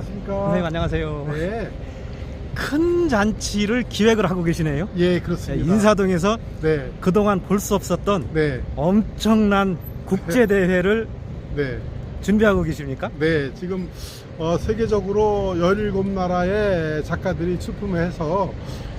안녕하십니까. 선생님 안녕하세요. 네. 큰 잔치를 기획을 하고 계시네요. 예, 네, 그렇습니다. 인사동에서 네. 그동안 볼 수 없었던 네. 엄청난 국제 대회를 네. 준비하고 계십니까? 네. 지금 어, 세계적으로 17나라의 작가들이 출품해서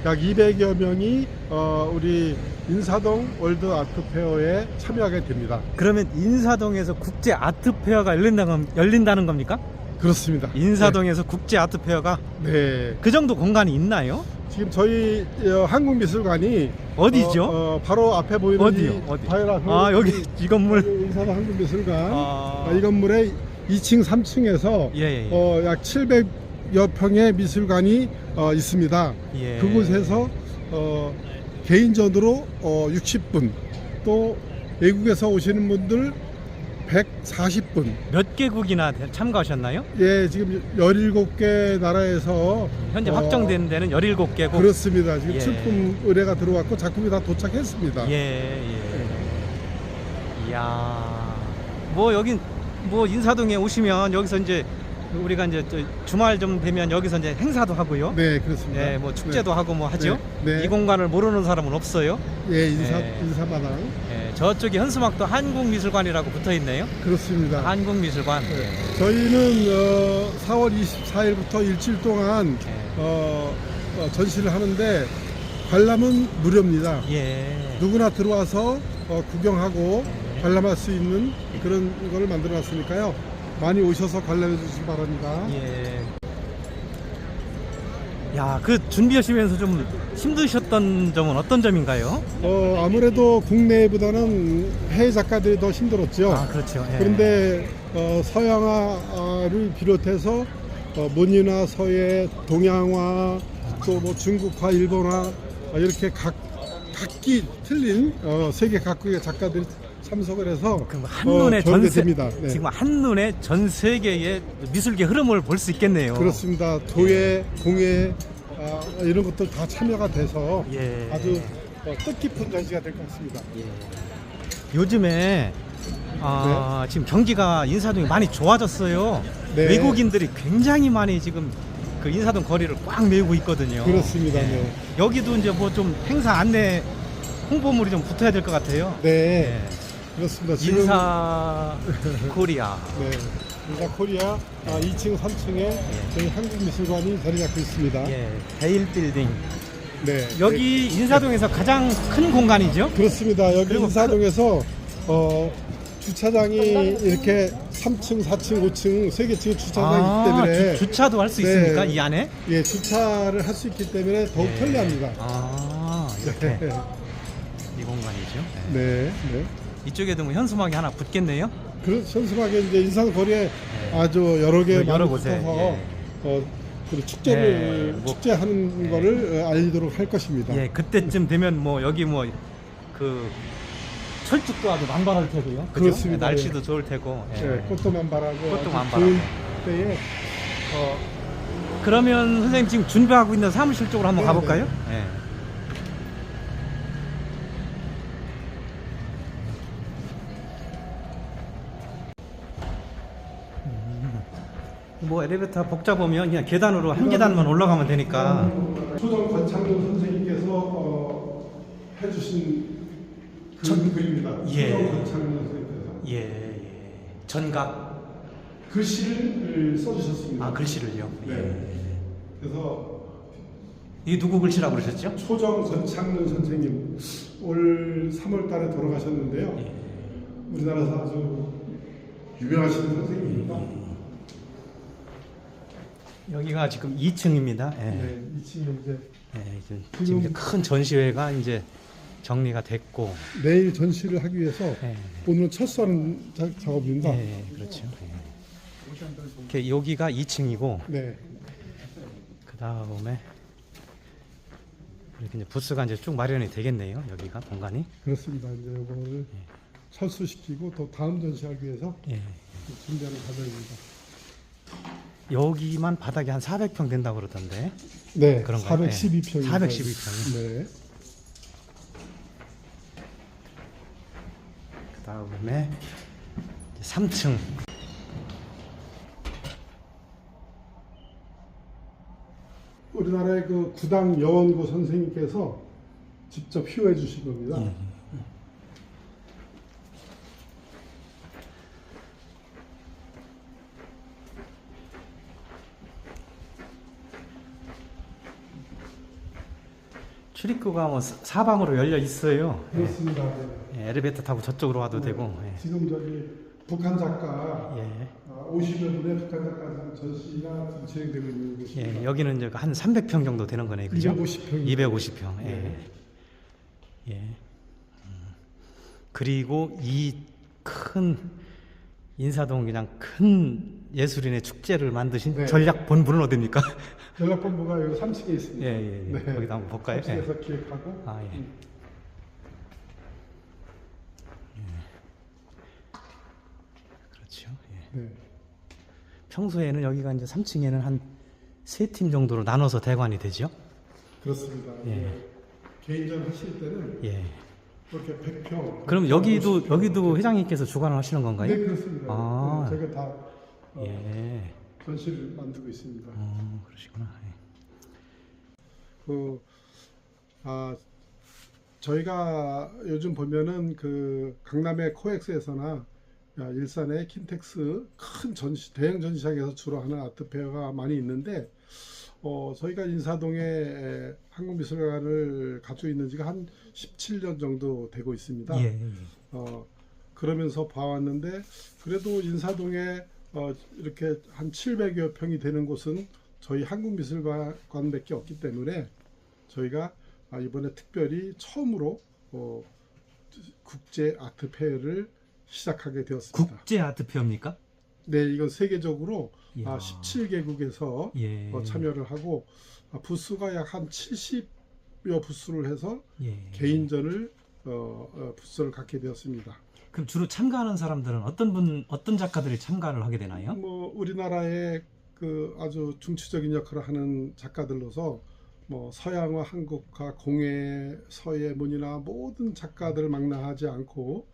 약 200여 명이 어, 우리 인사동 월드 아트 페어에 참여하게 됩니다. 그러면 인사동에서 국제 아트 페어가 열린다는 겁니까? 그렇습니다. 인사동에서 국제 아트 페어가 네. 네. 그 정도 공간이 있나요? 지금 저희 어, 한국미술관이 어디죠? 어, 어, 바로 앞에 보이는 어디요? 이 어디? 바이라 아 여기 이 건물. 인사동 한국미술관 아. 아, 이 건물의 2층, 3층에서 예, 예, 예. 어, 약 700여 평의 미술관이 어, 있습니다. 예. 그곳에서 어, 개인전으로 어, 60분 또 외국에서 오시는 분들 140 분 몇 개국이나 대- 참가하셨나요? 예 지금 17개 나라에서 현재 어, 확정된 데는 17개국. 그렇습니다. 지금 예. 출품 의뢰가 들어왔고 작품이 다 도착했습니다. 예, 예. 이야. 뭐 여긴 뭐 인사동에 오시면 여기서 이제 우리가 이제 저 주말 좀 되면 여기서 이제 행사도 하고요. 네, 그렇습니다. 예, 뭐 축제도 하고 뭐 하죠. 네, 네. 이 공간을 모르는 사람은 없어요. 네, 예, 인사 예. 인사마당 예, 저쪽에 현수막도 한국미술관이라고 붙어 있네요. 그렇습니다. 한국미술관. 네. 예. 저희는 어, 4월 24일부터 일주일 동안 예. 어, 어, 전시를 하는데 관람은 무료입니다. 예. 누구나 들어와서 어, 구경하고 네. 관람할 수 있는 그런 거를 만들어 놨으니까요. 많이 오셔서 관람해 주시기 바랍니다. 예. 야, 그 준비하시면서 좀 힘드셨던 점은 어떤 점인가요? 어, 아무래도 국내보다는 해외 작가들이 더 힘들었죠. 아, 그렇죠. 예. 그런데 어, 서양화를 비롯해서 어, 문이나 서예, 동양화, 또 뭐 중국화, 일본화 어, 이렇게 각 각기 틀린 어, 세계 각국의 작가들이 참석을 해서 그럼 한눈에 어, 전 세, 됩니다. 네. 지금 한눈에 전 세계의 미술계 흐름을 볼 수 있겠네요. 그렇습니다. 도예, 공예 아, 이런 것들 다 참여가 돼서 예. 아주 어, 뜻깊은 전시가 될 것 같습니다. 예. 요즘에 아, 지금 경기가 인사동이 많이 좋아졌어요. 네. 외국인들이 굉장히 많이 지금 그 인사동 거리를 꽉 메우고 있거든요. 그렇습니다. 예. 네. 여기도 이제 뭐 좀 행사 안내 홍보물이 좀 붙어야 될 것 같아요. 네, 예. 그렇습니다. 지금 인사 코리아. 네. 인사 코리아 아, 2층, 3층에 저희 한국미술관이 자리 잡고 있습니다. 예. 베일 빌딩. 네. 여기 인사동에서 가장 큰 공간이죠? 네, 그렇습니다. 여기 그리고 인사동에서 어, 주차장이 이렇게 3층, 4층, 5층 세 개층 주차장이 아, 있기 때문에 주, 차도 할 수 네. 있습니까? 이 안에? 예, 주차를 할 수 있기 때문에 더욱 예. 편리합니다. 아, 이렇게 네. 이 공간이죠. 네. 네. 네. 이쪽에도 뭐 현수막이 하나 붙겠네요. 그 현수막에 이제 인상 거리에 아주 여러 개 네. 여러 많이 곳에, 붙어서 예. 어, 그 축제를 네, 뭐- 축제하는 거를 어, 알리도록 할 것입니다. 예, 그때쯤 되면 뭐 여기 뭐 그 철쭉도 아주 만발할 테고요. 그죠? 그렇습니다. 예, 날씨도 좋을 테고. 예. 예, 꽃도 만발하고 꽃도 아주 만발하고. 좋은 때에 어, 그러면 선생님 지금 준비하고 있는 사무실 쪽으로 한번 네, 가볼까요? 예. 뭐 엘리베이터 복잡 보면 그냥 계단으로 한 계단만 올라가면 되니까 초정 권창동 선생님께서 어, 해주신 그 글입니다. 예. 초정 권창동 선생님께서 예, 예. 전각 글씨를 써주셨습니다. 아 글씨를요. 네. 예. 그래서 이 누구 글씨라고 그러셨죠? 초정 권창동 선생님 올 3월달에 돌아가셨는데요. 예. 우리나라에서 아주 유명하신 선생님입니다. 여기가 지금 2층입니다. 예. 네, 이 친구 이제 예, 이제 지금 이제 큰 전시회가 이제 정리가 됐고, 내일 전시를 하기 위해서 예, 오늘 철수하는 자- 작업입니다. 예, 그렇죠. 예. 이렇게 여기가 2층이고, 네, 그 다음에 이렇게 이제 부스가 이제 쭉 마련이 되겠네요. 여기가 공간이. 그렇습니다. 이제 이거를 철수시키고 또 다음 전시하기 위해서 예. 준비하는 과정입니다. 여기만 바닥이 한 400평 된다고 그러던데. 네, 그런가요? 412평. 네, 412평. 네, 그 다음에 3층. 우리나라의 그 구당 여원고 선생님께서 직접 휘호해 주신 겁니다. 예. 출입구가 뭐 사- 사방으로 열려 있어요. 그렇습니다. 네. 예, 엘리베이터 타고 저쪽으로 와도 네. 되고. 예. 지금 저기 북한 작가 예. 아, 50여 분의 북한 작가 전시가 지금 진행되고 있는 곳입니다. 예, 여기는 이제 한 300평 정도 되는 거네요. 그죠? 250평. 250평. 예. 네. 예. 음. 그리고 이 큰 인사동 그냥 큰 예술인의 축제를 만드신 네. 전략 본부는 어디입니까? 연락본부가 여기 3층에 예, 있습니다. 예, 예. 네. 거기다 한번 볼까요? 예. 3층에서 기획하고 아, 예. 음. 그렇죠. 예. 네. 평소에는 여기가 이제 3층에는 한 세 팀 정도로 나눠서 대관이 되죠. 그렇습니다. 예. 네. 개인전 하실 때는 예. 그렇게 100평. 그럼 여기도 여기도 회장님께서 주관을 하시는 건가요? 네, 그렇습니다. 아. 네, 저희가 다 어, 예. 전시를 만들고 있습니다. 어, 그러시구나. 예. 그, 아, 저희가 요즘 보면은 그 강남의 코엑스에서나 야, 일산의 킨텍스 큰 전시, 대형 전시장에서 주로 하는 아트페어가 많이 있는데, 어, 저희가 인사동에 에, 한국미술관을 가지고 있는 지가 한 17년 정도 되고 있습니다. 예. 예. 어, 그러면서 봐왔는데 그래도 인사동에 어, 이렇게 한 700여 평이 되는 곳은 저희 한국미술관밖에 없기 때문에 저희가 아, 이번에 특별히 처음으로 어, 국제 아트 페어를 시작하게 되었습니다. 국제 아트페어입니까? 네, 이건 세계적으로 이야. 아, 17개국에서 예. 어, 참여를 하고 아, 부스가 약 한 70여 부스를 해서 예. 개인전을 어, 어, 부스를 갖게 되었습니다. 그럼 주로 참가하는 사람들은 어떤 분 어떤 작가들이 참가를 하게 되나요? 뭐 우리나라의 그 아주 중추적인 역할을 하는 작가들로서 뭐 서양화, 한국화, 공예, 서예, 문이나 모든 작가들을 망라하지 않고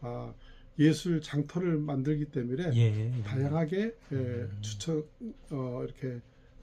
아, 예술 장터를 만들기 때문에 예. 다양하게 예, 음. 추천 어, 이렇게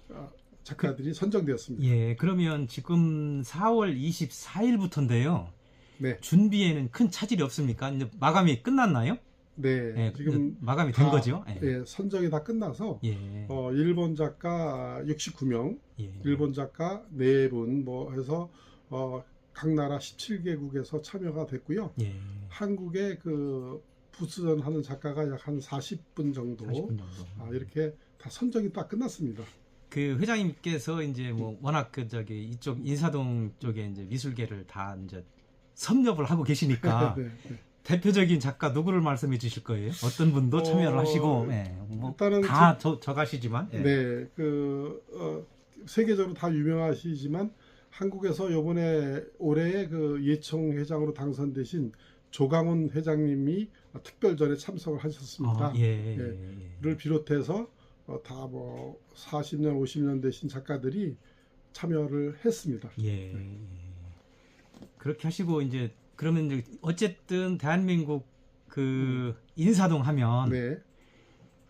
아, 작가들이 선정되었습니다. 예. 그러면 지금 4월 24일부터인데요. 네, 준비에는 큰 차질이 없습니까? 이제 마감이 끝났나요? 네, 예. 지금 마감이 된 다, 거죠? 예. 예, 선정이 다 끝나서 예. 어, 일본 작가 69명, 예. 일본 작가 네분뭐 해서 어, 각 나라 17개국에서 참여가 됐고요. 예. 한국의 그 부스전 하는 작가가 약 한 40분 정도 40분 정도. 아, 이렇게 다 선정이 딱 끝났습니다. 그 회장님께서 이제 뭐 워낙 그 저기 이쪽 인사동 쪽에 이제 미술계를 다 이제 섭렵을 하고 계시니까 네, 네. 대표적인 작가 누구를 말씀해 주실 거예요? 어떤 분도 어, 참여를 하시고 예, 일단은 뭐다 저가시지만 예. 네, 그 어, 세계적으로 다 유명하시지만 한국에서 요번에 올해의 그 예총 회장으로 당선되신 조강훈 회장님이 특별전에 참석을 하셨습니다. 어, 예, 예, 예. 를 비롯해서 어, 다뭐 40년, 50년 되신 작가들이 참여를 했습니다. 예. 그렇게 하시고 이제 그러면 이제 어쨌든 대한민국 그 인사동 하면 음. 네,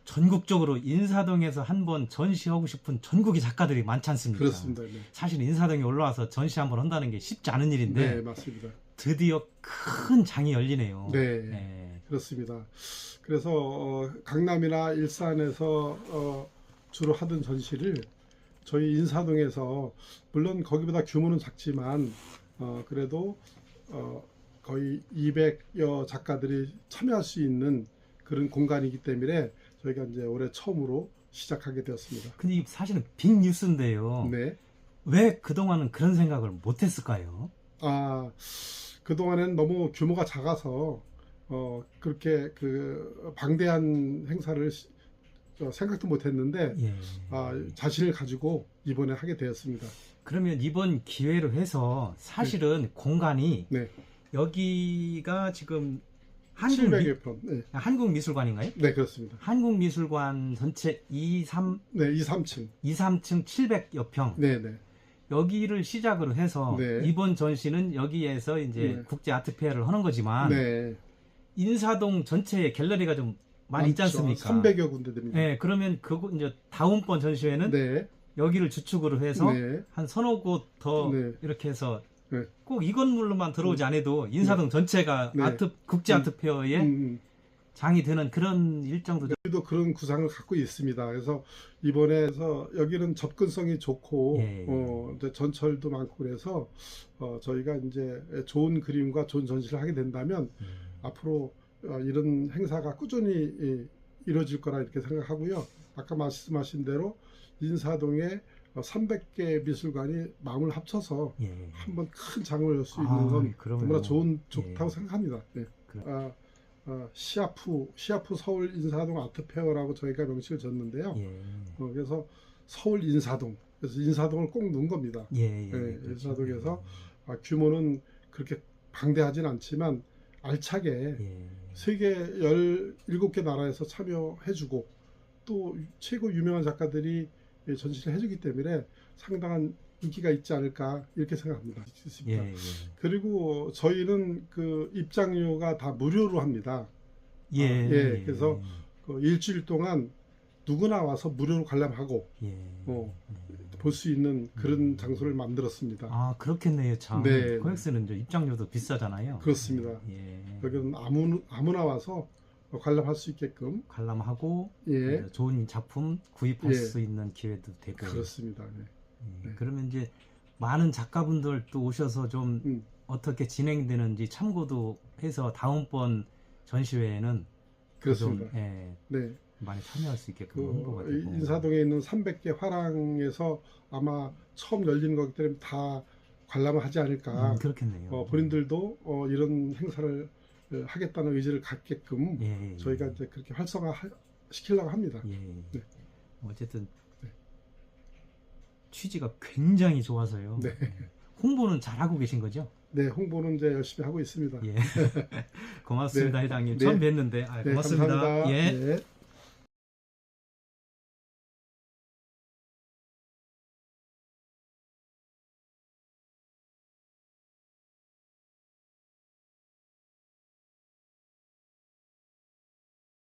전국적으로 인사동에서 한번 전시하고 싶은 전국의 작가들이 많지 않습니까? 그렇습니다. 네, 사실 인사동에 올라와서 전시 한번 한다는 게 쉽지 않은 일인데 네 맞습니다. 드디어 큰 장이 열리네요. 네. 예. 그렇습니다. 그래서 어, 강남이나 일산에서 어, 주로 하던 전시를 저희 인사동에서 물론 거기보다 규모는 작지만 어, 그래도 어, 거의 200여 작가들이 참여할 수 있는 그런 공간이기 때문에 저희가 이제 올해 처음으로 시작하게 되었습니다. 근데 이게 사실은 빅 뉴스인데요. 네. 왜 그동안은 그런 생각을 못 했을까요? 아, 그동안엔 너무 규모가 작아서, 어, 그렇게 그 방대한 행사를 시- 어, 생각도 못 했는데, 예. 아, 자신을 가지고 이번에 하게 되었습니다. 그러면 이번 기회로 해서 사실은 공간이 네. 여기가 지금 한국, 미, 700여 편. 네. 한국 미술관인가요? 네, 그렇습니다. 한국 미술관 전체 2, 3, 네, 2, 3층. 2, 3층 700여 평 네, 네. 여기를 시작으로 해서 네. 이번 전시는 여기에서 이제 네. 국제 아트 페어를 하는 거지만 네. 인사동 전체에 갤러리가 좀 많이 있지. 않습니까? 300여 군데 됩니다. 네, 그러면 그거 이제 다음번 전시회는 네. 여기를 주축으로 해서 네. 한 서너 곳 더 네. 이렇게 해서 네. 꼭 이 건물로만 들어오지 않아도 인사동 전체가 네. 아트 국제 음. 아트 페어에 음, 장이 되는 그런 일정도 좀- 여기도 그런 구상을 갖고 있습니다. 그래서 이번에서 여기는 접근성이 좋고 예, 예. 어, 이제 전철도 많고 그래서 어, 저희가 이제 좋은 그림과 좋은 전시를 하게 된다면 음. 앞으로 어, 이런 행사가 꾸준히 예, 이루어질 거라 이렇게 생각하고요. 아까 말씀하신 대로 인사동에 300개 미술관이 마음을 합쳐서 예. 한번 큰 장을 열 수 있는 아, 건 그럼요. 너무나 좋은 좋다고 예. 생각합니다. 네. 그래. 아, 아, 시아프 시아프 서울 인사동 아트페어라고 저희가 명칭을 줬는데요. 예. 어, 그래서 서울 인사동 그래서 인사동을 꼭 넣은 겁니다. 예. 예. 네, 그렇죠. 인사동에서 아, 규모는 그렇게 방대하진 않지만 알차게 예. 세계 17개 나라에서 참여해주고 또 최고 유명한 작가들이 예, 전시를 해주기 때문에 상당한 인기가 있지 않을까 이렇게 생각합니다. 예. 예. 그리고 저희는 그 입장료가 다 무료로 합니다. 예. 아, 예, 그래서 그 일주일 동안 누구나 와서 무료로 관람하고 예. 어, 볼수 있는 그런 음. 장소를 만들었습니다. 아 그렇겠네요 참. 네. 코엑스는 입장료도 비싸잖아요. 그렇습니다. 예. 여기는 아무 아무나 와서 관람할 수 있게끔 관람하고 예 이제 좋은 작품 구입할 예. 수 있는 기회도 되고. 그렇습니다. 네. 예. 네. 그러면 이제 많은 작가분들 또 오셔서 좀 음. 어떻게 진행되는지 참고도 해서 다음번 전시회에는 그렇습니다. 좀, 예, 네. 많이 참여할 수 있게끔 그 홍보가 되고. 인사동에 있는 300개 화랑에서 아마 처음 열리는 거기 때문에 다 관람을 하지 않을까. 음, 그렇겠네요. 어, 본인들도 어, 이런 행사를 어, 하겠다는 의지를 갖게끔 예, 예, 저희가 이제 그렇게 활성화 하- 시키려고 합니다. 예. 네. 어쨌든 네. 취지가 굉장히 좋아서요. 네. 홍보는 잘하고 계신 거죠? 네, 홍보는 이제 열심히 하고 있습니다. 예. 고맙습니다, 회장님. 네. 처음 뵀는데 아, 네, 고맙습니다. 감사합니다. 예. 네.